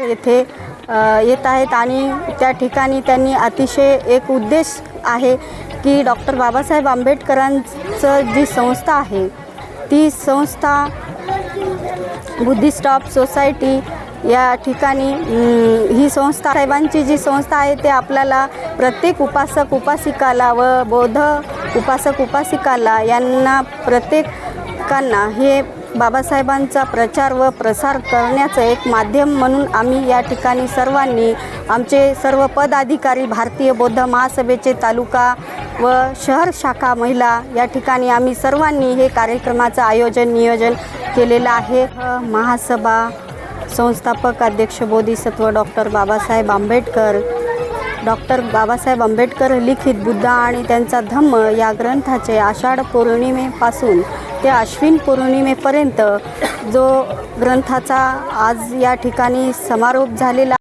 येथे येत आहेत आणि त्या ठिकाणी त्यांनी अतिशय एक उद्देश आहे की डॉक्टर बाबासाहेब आंबेडकरांचं जी संस्था आहे ती संस्था बुद्धिस्ट ऑफ सोसायटी या ठिकाणी ही संस्था साहेबांची जी संस्था आहे ते आपल्याला प्रत्येक उपासक उपासिकाला व बौद्ध उपासक उपासिकाला यांना प्रत्येकांना हे बाबासाहेबांचा प्रचार व प्रसार करण्याचं एक माध्यम म्हणून आम्ही या ठिकाणी सर्वांनी आमचे सर्व पदाधिकारी भारतीय बौद्ध महासभेचे तालुका व शहर शाखा महिला या ठिकाणी आम्ही सर्वांनी हे कार्यक्रमाचं आयोजन नियोजन केलेलं आहे. महासभा संस्थापक अध्यक्ष बोधिसत्व डॉक्टर बाबासाहेब आंबेडकर डॉक्टर बाबासाहेब आंबेडकर लिखित बुद्ध आणि त्यांचा धम्म या ग्रंथाचे आषाढ पौर्णिमेपासून ते आश्विन पौर्णिमेपर्यंत जो ग्रंथाचा आज या ठिकाणी समारोप झालेला